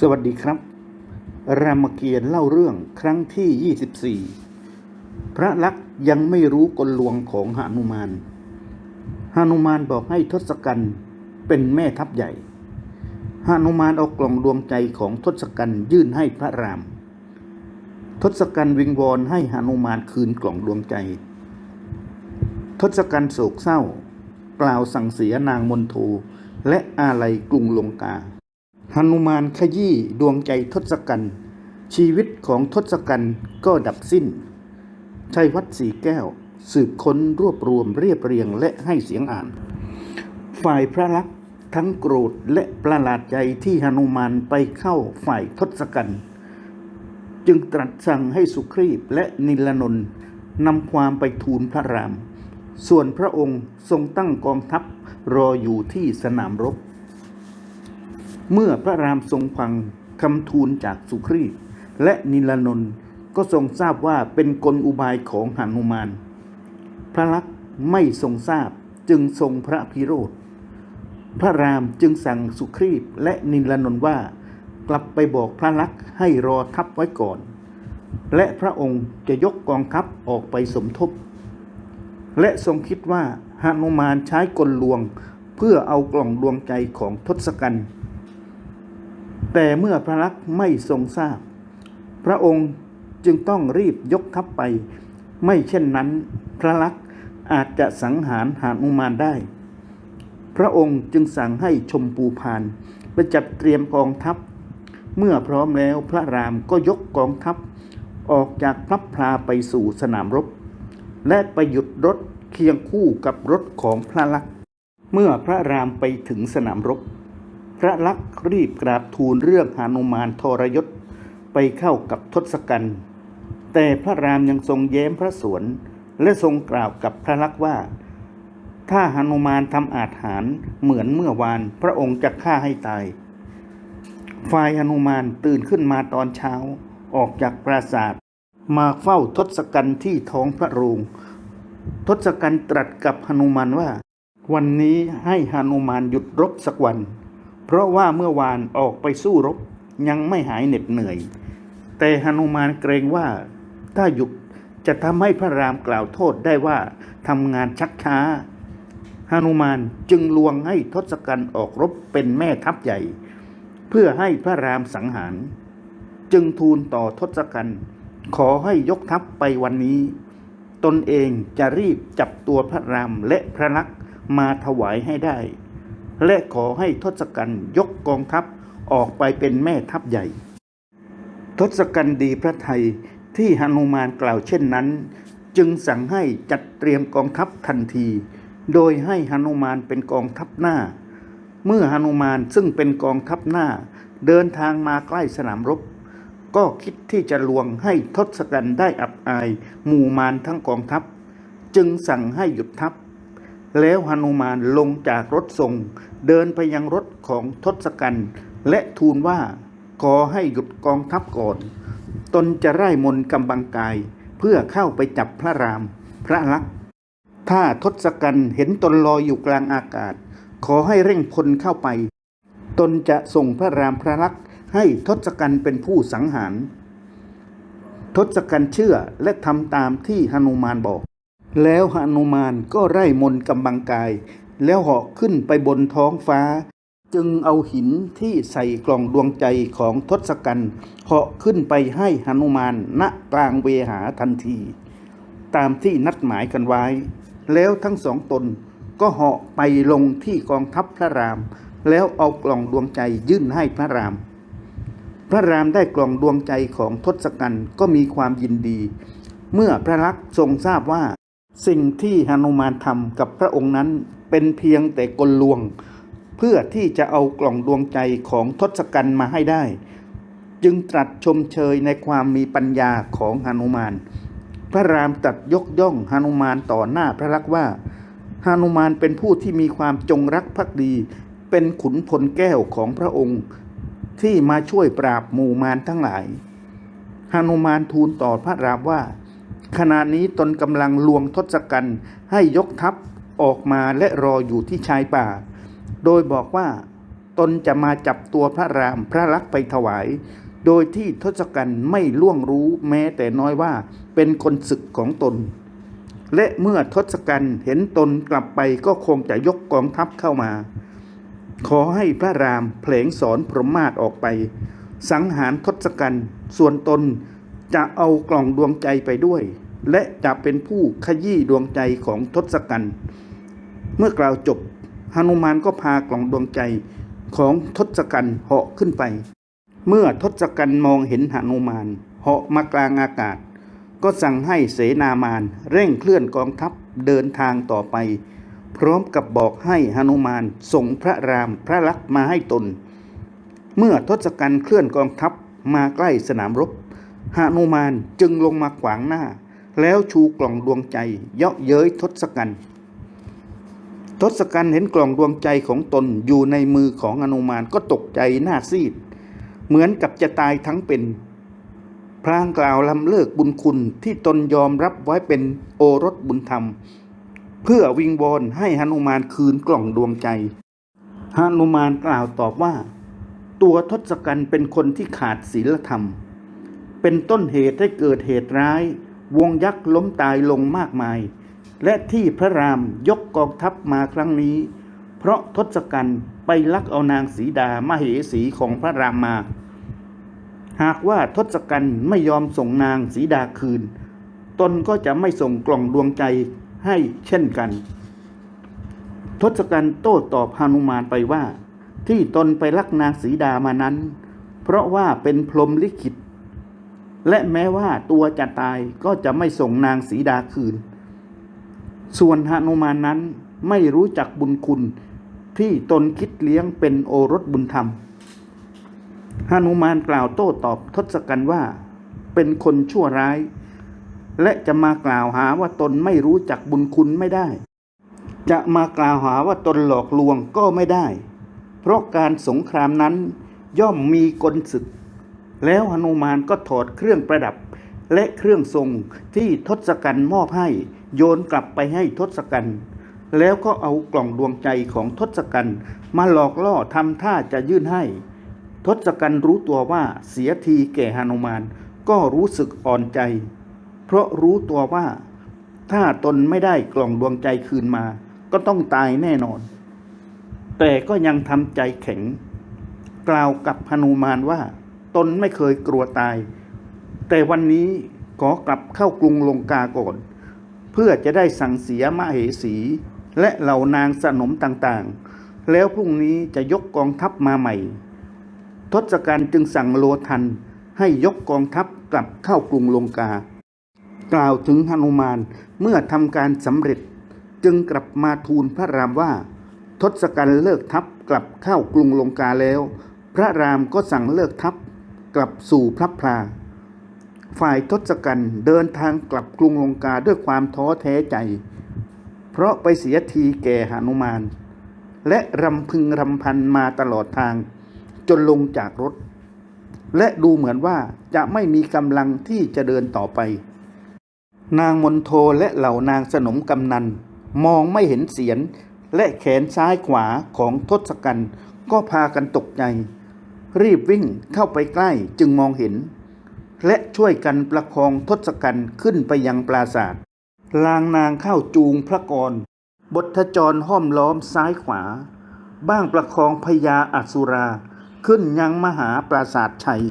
สวัสดีครับ รามเกียรติ์เล่าเรื่องครั้งที่ 24 พระลักษณ์ยังไม่รู้กลลวงของหนุมานหนุมานบอกให้ทศกัณฐ์เป็นแม่ทัพใหญ่หนุมานเอากล่องดวงใจของทศกัณฐ์ยื่นให้พระราม ทศกัณฐ์วิงวอนให้หนุมานคืนกล่องดวงใจ ทศกัณฐ์โศกเศร้า กล่าวสั่งเสียนางมนโทและอาลัยกรุงลงกา หนุมานขยี้ดวงใจทศกัณฐ์ชีวิตของทศกัณฐ์ก็ดับสิ้น ชัยวัดสีแก้ว สืบค้นรวบรวมเรียบเรียงและให้เสียงอ่าน ฝ่ายพระลักษณ์ทั้งโกรธและประหลาดใจที่หนุมานไปเข้าฝ่ายทศกัณฐ์จึงตรัสสั่งให้สุครีพและนิลนนท์นำความไปทูลพระราม ส่วนพระองค์ทรงตั้งกองทัพรออยู่ที่สนามรบ เมื่อพระรามทรงฟังคำทูลจากสุครีพและนิลนนท์ก็ทรงทราบว่าเป็นกลอุบายของหนุมาน พระลักษณ์ไม่ทรงทราบจึงทรงพระพิโรธ พระรามจึงสั่งสุครีพและนิลนนท์ว่ากลับไปบอกพระลักษณ์ให้รอทัพไว้ก่อน และพระองค์จะยกกองทัพออกไปสมทบ และทรงคิดว่าหนุมานใช้กลลวง เพื่อเอากล่องดวงใจของทศกัณฐ์ แต่เมื่อพระลักษณ์ไม่ทรงทราบ พระองค์จึงต้องรีบยกทัพไป ไม่เช่นนั้นพระลักษณ์อาจจะสังหารหานุมานได้ พระองค์จึงสั่งให้ชมปูพานไปจัดเตรียมกองทัพ เมื่อพร้อมแล้วพระรามก็ยกกองทัพ ออกจากพลับพลาไปสู่สนามรบ และไปหยุดรถเคียงคู่กับรถของพระลักษณ์เมื่อพระรามไปถึงสนามรบ พระลักษ์รีบกราบทูลเรื่องหานุมานทรยศไปเข้ากับทศกัณฐ์แต่พระรามยังทรงแย้มพระสวน และทรงกล่าวกับพระลักษณ์ว่า ถ้าหานุมานทำอาจหารเหมือนเมื่อวานพระองค์จะฆ่าให้ตายฝ่ายหนุมานตื่นขึ้นมาตอนเช้าออกจากปราสาท มาเฝ้าทศกัณฐ์ที่ท้องพระโรงทศกัณฐ์ตรัสกับหนุมานว่า วันนี้ให้หนุมานหยุดรบสักวัน เพราะว่าเมื่อวานออกไปสู้รบยังไม่หายเหน็ดเหนื่อย แต่หนุมานเกรงว่าถ้าหยุดจะทำให้พระรามกล่าวโทษได้ว่าทำงานชักช้าหนุมานจึงลวงให้ทศกัณฐ์ออกรบเป็นแม่ทัพใหญ่ เพื่อให้พระรามสังหาร จึงทูลต่อทศกัณฐ์ขอให้ยกทัพไปวันนี้ ตนเองจะรีบจับตัวพระรามและพระลักษณ์มาถวายให้ได้ และขอให้ทศกัณฐ์ยกกองทัพออกไปเป็นแม่ทัพใหญ่ ทศกัณฐ์ดีพระไทยที่หนุมานกล่าวเช่นนั้น จึงสั่งให้จัดเตรียมกองทัพทันที โดยให้หนุมานเป็นกองทัพหน้า เมื่อหนุมานซึ่งเป็นกองทัพหน้า เดินทางมาใกล้สนามรบ ก็คิดที่จะลวงให้ทศกัณฐ์ได้อับอายหมู่มารทั้งกองทัพ จึงสั่งให้หยุดทัพ แล้วหนุมานลงจากรถทรงเดินไปยังรถของทศกัณฐ์และทูลว่าขอให้หยุดกองทัพก่อน ตนจะไล่มนกำบังกาย เพื่อเข้าไปจับพระราม พระลักษณ์ถ้าทศกัณฐ์เห็นตนลอยอยู่กลางอากาศ ขอให้เร่งพลเข้าไป ตนจะส่งพระรามพระลักษณ์ให้ทศกัณฐ์เป็นผู้สังหาร ทศกัณฐ์เชื่อและทำตามที่หนุมานบอก แล้วหนุมานก็ไล่มนกำบังกาย แล้วเหาะขึ้นไปบนท้องฟ้า จึงเอาหินที่ใส่กล่องดวงใจของทศกัณฐ์เหาะขึ้นไปให้หนุมานณกลางเวหาทันที ตามที่นัดหมายกันไว้ แล้วทั้งสองตนก็เหาะไปลงที่กองทัพพระราม แล้วเอากล่องดวงใจยื่นให้พระราม พระรามได้กล่องดวงใจของทศกัณฐ์ก็มีความยินดี เมื่อพระลักษณ์ทรงทราบว่า สิ่งที่หนุมานทำกับพระองค์นั้นเป็นเพียงแต่กลลวง เพื่อที่จะเอากล่องดวงใจของทศกัณฐ์มาให้ได้ จึงตรัสชมเชยในความมีปัญญาของหนุมาน พระรามตรัสยกย่องหนุมานต่อหน้าพระลักษณ์ว่าหนุมานเป็นผู้ที่มีความจงรักภักดี เป็นขุนพลแก้วของพระองค์ ที่มาช่วยปราบหมู่มารทั้งหลายหนุมานทูลต่อพระรามว่า ขณะนี้ตนกำลังลวงทศกัณฐ์ให้ยกทัพออกมาและรออยู่ที่ชายป่า โดยบอกว่าตนจะมาจับตัวพระรามพระลักษมณ์ไปถวาย โดยที่ทศกัณฐ์ไม่ล่วงรู้แม้แต่น้อยว่าเป็นคนศึกของตน และเมื่อทศกัณฐ์เห็นตนกลับไปก็คงจะยกกองทัพเข้ามา ขอให้พระรามเพลงสอนพรหมาศออกไป สังหารทศกัณฐ์ส่วนตน จะเอากล่องดวงใจไปด้วย และจะเป็นผู้ขยี้ดวงใจของทศกัณฐ์เมื่อกล่าวจบหนุมานก็พากล่องดวงใจของทศกัณฐ์เหาะขึ้นไป เมื่อทศกัณฐ์มองเห็นหนุมานเหาะมากลางอากาศ ก็สั่งให้เสนามานเร่งเคลื่อนกองทัพเดินทางต่อไป พร้อมกับบอกให้หนุมานส่งพระรามพระลักษมณ์มาให้ตน เมื่อทศกัณฐ์เคลื่อนกองทัพมาใกล้สนามรบ หนุมานจึงลงมาขวางหน้า แล้วชูกล่องดวงใจ เยาะเย้ยทศกัณฐ์ทศกัณฐ์เห็นกล่องดวงใจของตนอยู่ในมือของหนุมานก็ตกใจหน้าซีด เหมือนกับจะตายทั้งเป็นพลางกล่าวลำเลิกบุญคุณที่ตนยอมรับไว้เป็นโอรสบุญธรรม เพื่อวิงวอนให้หนุมานคืนกล่องดวงใจหนุมานกล่าวตอบว่า ตัวทศกัณฐ์เป็นคนที่ขาดศีลธรรม เป็นต้นเหตุให้เกิดเหตุร้าย วงยักษ์ล้มตายลงมากมาย และที่พระรามยกกองทัพมาครั้งนี้ เพราะทศกัณฐ์ไปลักเอานางสีดามเหสีของพระรามมา หากว่าทศกัณฐ์ไม่ยอมส่งนางสีดาคืน ตนก็จะไม่ส่งกล่องดวงใจให้เช่นกัน ทศกัณฐ์โต้ตอบหนุมานไปว่า ที่ตนไปลักนางสีดามานั้น เพราะว่าเป็นพรหมลิขิต และแม้ว่าตัวจะตายก็จะไม่ส่งนางสีดาคืน ส่วนหนุมานนั้นไม่รู้จักบุญคุณที่ตนคิดเลี้ยงเป็นโอรสบุญธรรมหนุมานกล่าวโต้ตอบทศกัณฐ์ว่า เป็นคนชั่วร้าย และจะมากล่าวหาว่าตนไม่รู้จักบุญคุณไม่ได้ จะมากล่าวหาว่าตนหลอกลวงก็ไม่ได้ เพราะการสงครามนั้นย่อมมีกลศึก แล้วหนุมานก็ถอดเครื่องประดับ และเครื่องทรงที่ทศกัณฐ์มอบให้ โยนกลับไปให้ทศกัณฐ์แล้วก็เอากล่องดวงใจของทศกัณฐ์มาหลอกล่อทำท่าจะยื่นให้ ทศกัณฐ์รู้ตัวว่าเสียทีแก่หนุมานก็รู้สึกอ่อนใจ เพราะรู้ตัวว่า ถ้าตนไม่ได้กล่องดวงใจคืนมา ก็ต้องตายแน่นอน แต่ก็ยังทำใจแข็ง กล่าวกับหนุมานว่า ตนไม่เคยกลัวตาย แต่วันนี้ขอกลับเข้ากรุงลงกาก่อน เพื่อจะได้สั่งเสียมเหสี และเหล่านางสนมต่างๆ แล้วพรุ่งนี้จะยกกองทัพมาใหม่ ทศกัณฐ์จึงสั่งโลทันให้ยกกองทัพกลับเข้ากรุงลงกา กล่าวถึงหนุมานเมื่อทำการสำเร็จจึงกลับมาทูลพระรามว่า ทศกัณฐ์เลิกทัพกลับเข้ากรุงลงกาแล้ว พระรามก็สั่งเลิกทัพ กลับสู่พระพลา ฝ่ายทศกัณฐ์เดินทางกลับกรุงลงกาด้วยความท้อแท้ใจ เพราะไปเสียทีแก่หนุมาน และรำพึงรำพันมาตลอดทาง จนลงจากรถ และดูเหมือนว่าจะไม่มีกำลังที่จะเดินต่อไป นางมนโทและเหล่านางสนมกำนัน มองไม่เห็นเสียนและแขนซ้ายขวาของทศกัณฐ์ก็พากันตกใจ รีบวิ่งเข้าไปใกล้จึงมองเห็น และช่วยกันประคองทศกัณฐ์ขึ้นไปยังปราสาทลางนางเข้าจูงพระกร บทจรห้อมล้อมซ้ายขวา บ้างประคองพญาอสุรา ขึ้นยังมหาปราสาทชัย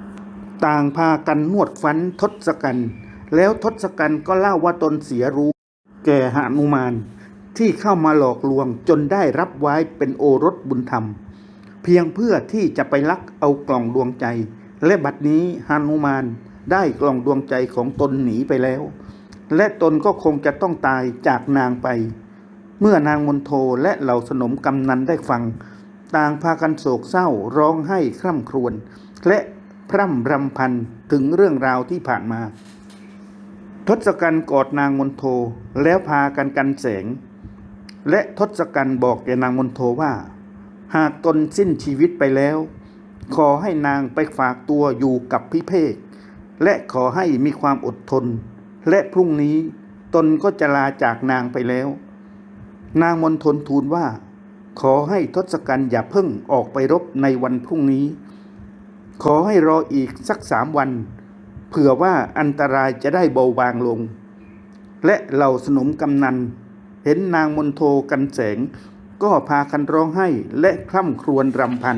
ต่างพากันนวดฟันทศกัณฐ์แล้วทศกัณฐ์ก็เล่าว่าตนเสียรู้ แก่หนุมานที่เข้ามาหลอกลวงจนได้รับไว้เป็นโอรสบุญธรรม เพียงเพื่อที่จะไปลักเอากล่องดวงใจ และบัดนี้หนุมานได้กล่องดวงใจของตนหนีไปแล้ว และตนก็คงจะต้องตายจากนางไป เมื่อนางมนโทและเหล่าสนมกำนันได้ฟัง ต่างพากันโศกเศร้าร้องไห้คร่ำครวญและพร่ำรำพันถึงเรื่องราวที่ผ่านมา ทศกัณฐ์กอดนางมนโทแล้วพากันกันแสง และทศกัณฐ์บอกแกนางมนโทว่า หากตนสิ้นชีวิตไปแล้ว ขอให้นางไปฝากตัวอยู่กับพิเภกและขอให้มีความอดทน และพรุ่งนี้ตนก็จะลาจากนางไปแล้ว นางมนทนทูลว่า ขอให้ทศกัณฐ์อย่าเพิ่งออกไปรบในวันพรุ่งนี้ ขอให้รออีกสักสามวัน เผื่อว่าอันตรายจะได้เบาบางลง และเหล่าสนมกำนัน เห็นนางมนโทกันแสง ก็พากันร้องไห้และคร่ำครวญรำพัน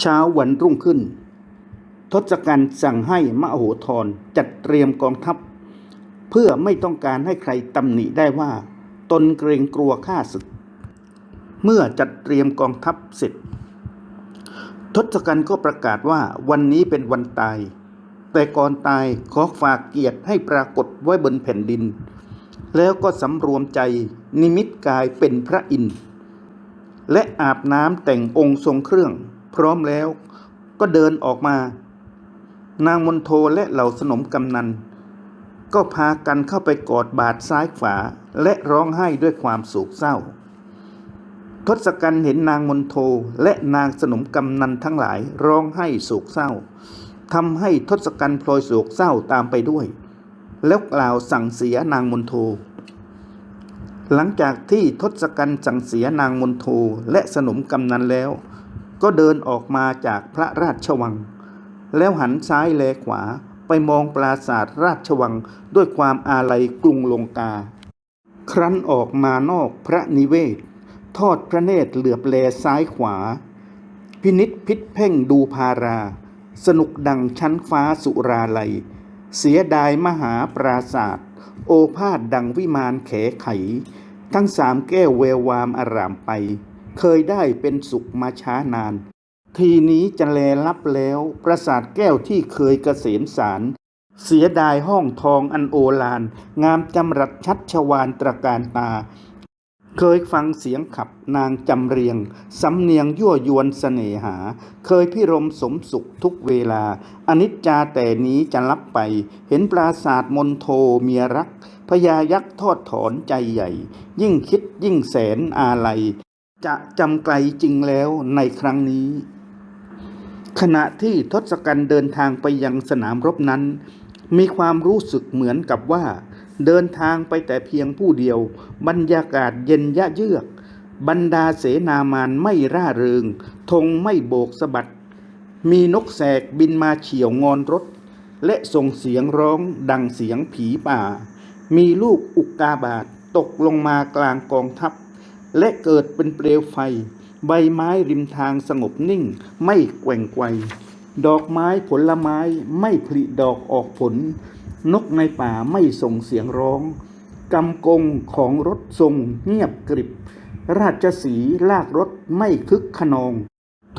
เช้าวันรุ่งขึ้น ทศกัณฐ์สั่งให้มโหธรจัดเตรียมกองทัพ เพื่อไม่ต้องการให้ใครตำหนิได้ว่า ตนเกรงกลัวข้าศึก เมื่อจัดเตรียมกองทัพเสร็จ ทศกัณฐ์ก็ประกาศว่าวันนี้เป็นวันตาย แต่ก่อนตายขอฝากเกียรติให้ปรากฏไว้บนแผ่นดิน แล้วก็สำรวมใจนิมิตกายเป็นพระอินทร์ และอาบน้ำแต่งองค์ทรงเครื่อง พร้อมแล้วก็เดินออกมา นางมนโทและเหล่าสนมกำนัน ก็พากันเข้าไปกอดบาดซ้ายขวาและร้องไห้ด้วยความโศกเศร้า ทศกัณฐ์เห็นนางมนโทและนางสนมกำนันทั้งหลายร้องไห้โศกเศร้าทำให้ทศกัณฐ์พลอยโศกเศร้าตามไปด้วย แล้วกล่าวสั่งเสียนางมนโท หลังจากที่ทศกัณฐ์สั่งเสียนางมนโทและสนมกำนันแล้ว ก็เดินออกมาจากพระราชวัง แล้วหันซ้ายแลขวาไปมองปราสาทราชวังด้วยความอาลัยกรุงลงกา ครั้นออกมานอกพระนิเวศ ทอดพระเนตรเหลือบแลซ้ายขวา พินิษพิษเพ่งดูพารา สนุกดังชั้นฟ้าสุราลัย เสียดายมหาปราศาสตร์โอภาสดังวิมานแขไข ทั้งสามแก้วเวววามอารามไป เคยได้เป็นสุขมาช้านาน ทีนี้จะแลลับแล้วปราสาทแก้วที่เคยเกษมสาร เสียดายห้องทองอันโอฬารงามจำรัดชัดชวานตระการตา เคยฟังเสียงขับนางจำเรียง สำเนียงยั่วยวนเสน่หา เคยพิรมสมสุขทุกเวลา อนิจจาแต่นี้จะลับไป เห็นปราศาสตมนโทเมียรัก พญายักษ์ทอดถอนใจใหญ่ ยิ่งคิดยิ่งแสนอาลัย จะจำไกลจริงแล้วในครั้งนี้ ขณะที่ทศกัณฐ์เดินทางไปยังสนามรบนั้น มีความรู้สึกเหมือนกับว่า เดินทางไปแต่เพียงผู้เดียว บรรยากาศเย็นยะเยือก บรรดาเสนามานไม่ร่าเริงธงไม่โบกสะบัด มีนกแสกบินมาเฉี่ยวงอนรถ และส่งเสียงร้องดังเสียงผีป่า มีลูกอุกกาบาตตกลงมากลางกองทัพ และเกิดเป็นเปลวไฟ ใบไม้ริมทางสงบนิ่ง ไม่แกว่งไกวดอกไม้ผลไม้ไม่ผลิดอกออกผล นกในป่าไม่ส่งเสียงร้องกำกงของรถทรงเงียบกริบ ราชสีลากรถไม่คึกขนอง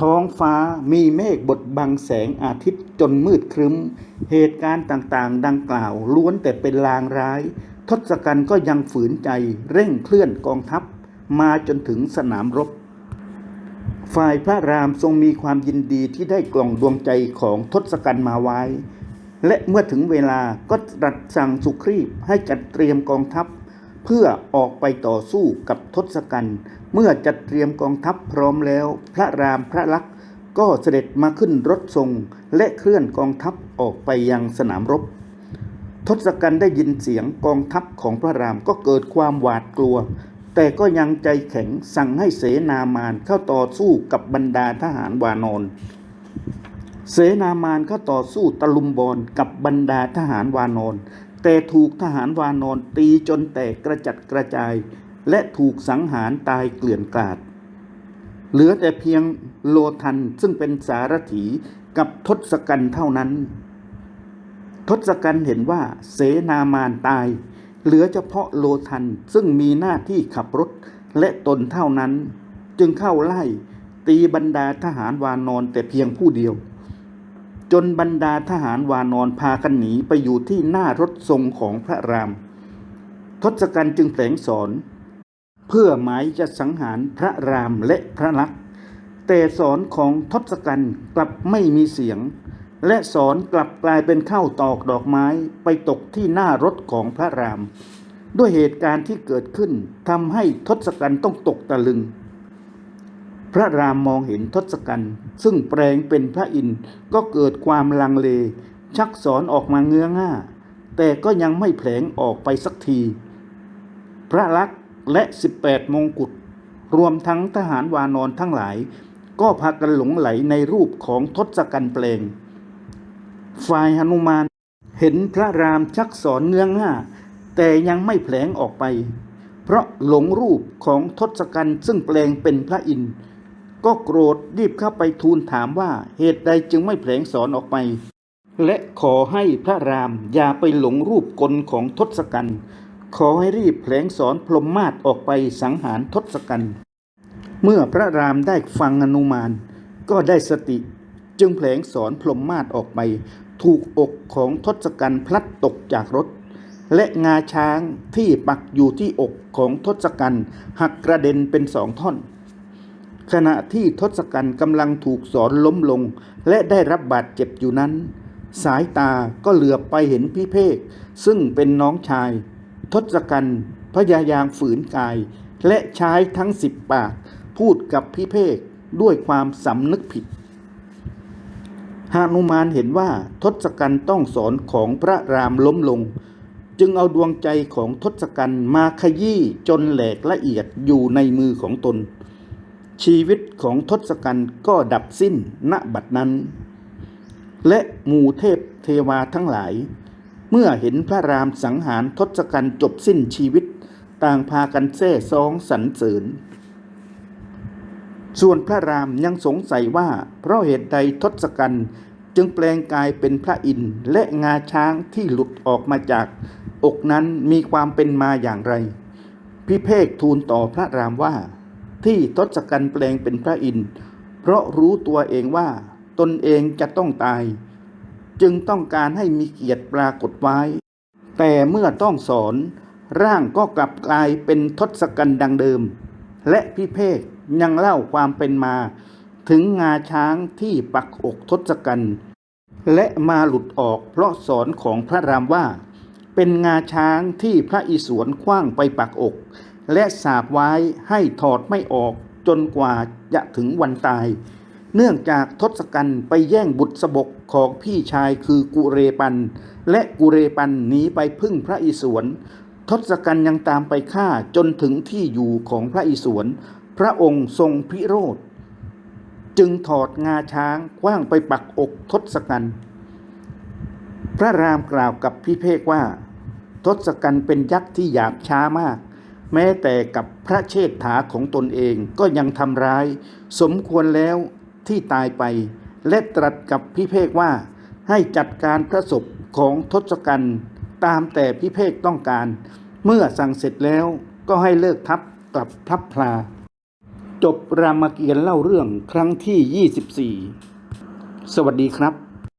ท้องฟ้ามีเมฆบดบังแสงอาทิตย์จนมืดครึ้ม เหตุการณ์ต่างๆ ดังกล่าวล้วนแต่เป็นลางร้าย ทศกัณฐ์ก็ยังฝืนใจเร่งเคลื่อนกองทัพ มาจนถึงสนามรบ ฝ่ายพระรามทรงมีความยินดีที่ได้กล่องดวงใจของทศกัณฐ์มาไว้ และเมื่อถึงเวลาก็รัสสั่งสุครีพให้จัดเตรียมกองทัพ เพื่อออกไปต่อสู้กับทศกัณฐ์ เมื่อจัดเตรียมกองทัพพร้อมแล้ว พระรามพระลักษณ์ก็เสด็จมาขึ้นรถทรงและเคลื่อนกองทัพออกไปยังสนามรบ ทศกัณฐ์ได้ยินเสียงกองทัพของพระรามก็เกิดความหวาดกลัว แต่ก็ยังใจแข็งสั่งให้เสนามานเข้าต่อสู้กับบรรดาทหารวานอนเสนามานเข้าต่อสู้ตะลุมบอลกับบรรดาทหารวานอนแต่ถูกทหารวานอนตีจนแตกกระจัดกระจาย และถูกสังหารตายเกลื่อนกลาด เหลือแต่เพียงโลทันซึ่งเป็นสารถีกับทศกัณฐ์เท่านั้น ทศกัณฐ์เห็นว่าเสนามานตาย เหลือเฉพาะโลทันซึ่งมีหน้าที่ขับรถและตนเท่านั้น จึงเข้าไล่ตีบรรดาทหารวานอนแต่เพียงผู้เดียว จนบรรดาทหารวานอนพากันหนีไปอยู่ที่หน้ารถทรงของพระราม ทศกัณฐ์จึงแสงสอน เพื่อหมายจะสังหารพระรามและพระลักษณ์แต่สอนของทศกัณฐ์กลับไม่มีเสียง และสอนกลับกลายเป็นข้าวตอกดอกไม้ไปตกที่หน้ารถของพระราม ด้วยเหตุการณ์ที่เกิดขึ้นทำให้ทศกัณฐ์ต้องตกตะลึง พระรามมองเห็นทศกัณฐ์ซึ่งแปลงเป็นพระอินทร์ก็เกิดความลังเล ชักสอนออกมาเงื้อง่าแต่ก็ยังไม่แผลงออกไปสักที พระลักษณ์ และ 18 มงกุฎรวมทั้งทหารวานอนทั้งหลาย ก็พากันหลงไหลในรูปของทศกัณฐ์เปลง ฝ่ายหนุมานเห็นพระรามชักสอนเงื้อง่าแต่ยังไม่แผลงออกไป เพราะหลงรูปของทศกัณฐ์ซึ่งแปลงเป็นพระอินทร์ก็โกรธรีบเข้าไปทูลถามว่าเหตุใดจึงไม่แผลงสอนออกไป และขอให้พระรามอย่าไปหลงรูปกลของทศกัณฐ์ ขอให้รีบแผลงสอนพรหมมาศออกไปสังหารทศกัณฐ์เมื่อพระรามได้ฟังอนุมาน ก็ได้สติ จึงแผลงสอนพรหมมาศออกไป ถูกอกของทศกัณฐ์พลัดตกจากรถ และงาช้างที่ปักอยู่ที่อกของทศกัณฐ์หักกระเด็นเป็นสองท่อนขณะที่ทศกัณฐ์กำลังถูกสอนล้มลง และได้รับบาดเจ็บอยู่นั้น สายตาก็เหลือบไปเห็นพี่เพกซึ่งเป็นน้องชาย ทศกัณฐ์พยายามฝืนกาย และใช้ทั้งสิบปาก พูดกับพี่เพกด้วยความสำนึกผิดหานุมานเห็นว่าทศกัณฐ์ต้องสอนของพระรามล้มลง จึงเอาดวงใจของทศกัณฐ์มาขยี้จนแหลกละเอียดอยู่ในมือของตน ชีวิตของทศกัณฐ์ก็ดับสิ้นณบัดนั้น และหมู่เทพเทวาทั้งหลาย เมื่อเห็นพระรามสังหารทศกัณฐ์จบสิ้นชีวิต ต่างพากันแซ่ซองสรรเสริญ ส่วนพระรามยังสงสัยว่า เพราะเหตุใดทศกัณฐ์จึงแปลงกายเป็นพระอินทร์และงาช้างที่หลุดออกมาจาก อกนั้นมีความเป็นมาอย่างไร พิเภกทูลต่อพระรามว่า ที่ทศกัณฐ์แปลงเป็นพระอินทร์เพราะรู้ตัวเองว่าตนเองจะต้องตาย จึงต้องการให้มีเกียรติปรากฏไว้ แต่เมื่อต้องสอนร่างก็กลับกลายเป็นทศกัณฐ์ดังเดิม และพิเภกยังเล่าความเป็นมา ถึงงาช้างที่ปักอกทศกัณฐ์และมาหลุดออกเพราะสอนของพระรามว่า เป็นงาช้างที่พระอิศวรคว้างไปปักอก และสาบไว้ให้ถอดไม่ออกจนกว่าจะถึงวันตาย เนื่องจากทศกัณฐ์ไปแย่งบุตรสบกของพี่ชายคือกุเรปัน และกุเรปันหนีไปพึ่งพระอิศวรทศกัณฐ์ยังตามไปฆ่าจนถึงที่อยู่ของพระอิศวรพระองค์ทรงพิโรธ จึงถอดงาช้างคว้างไปปักอกทศกัณฐ์พระรามกล่าวกับพี่เพกว่า ทศกัณฐ์เป็นยักษ์ที่หยาบช้ามาก แม้แต่กับพระเชษฐาของตนเองก็ยังทำร้าย สมควรแล้ว ที่ตายไป และตรัสกับพิเภกว่า ให้จัดการพระศพของทศกัณฐ์ตามแต่พิเภกต้องการ เมื่อสั่งเสร็จแล้วก็ให้เลิกทัพกลับพลับพลา จบรามเกียรติ์เล่าเรื่องครั้งที่ 24 สวัสดีครับ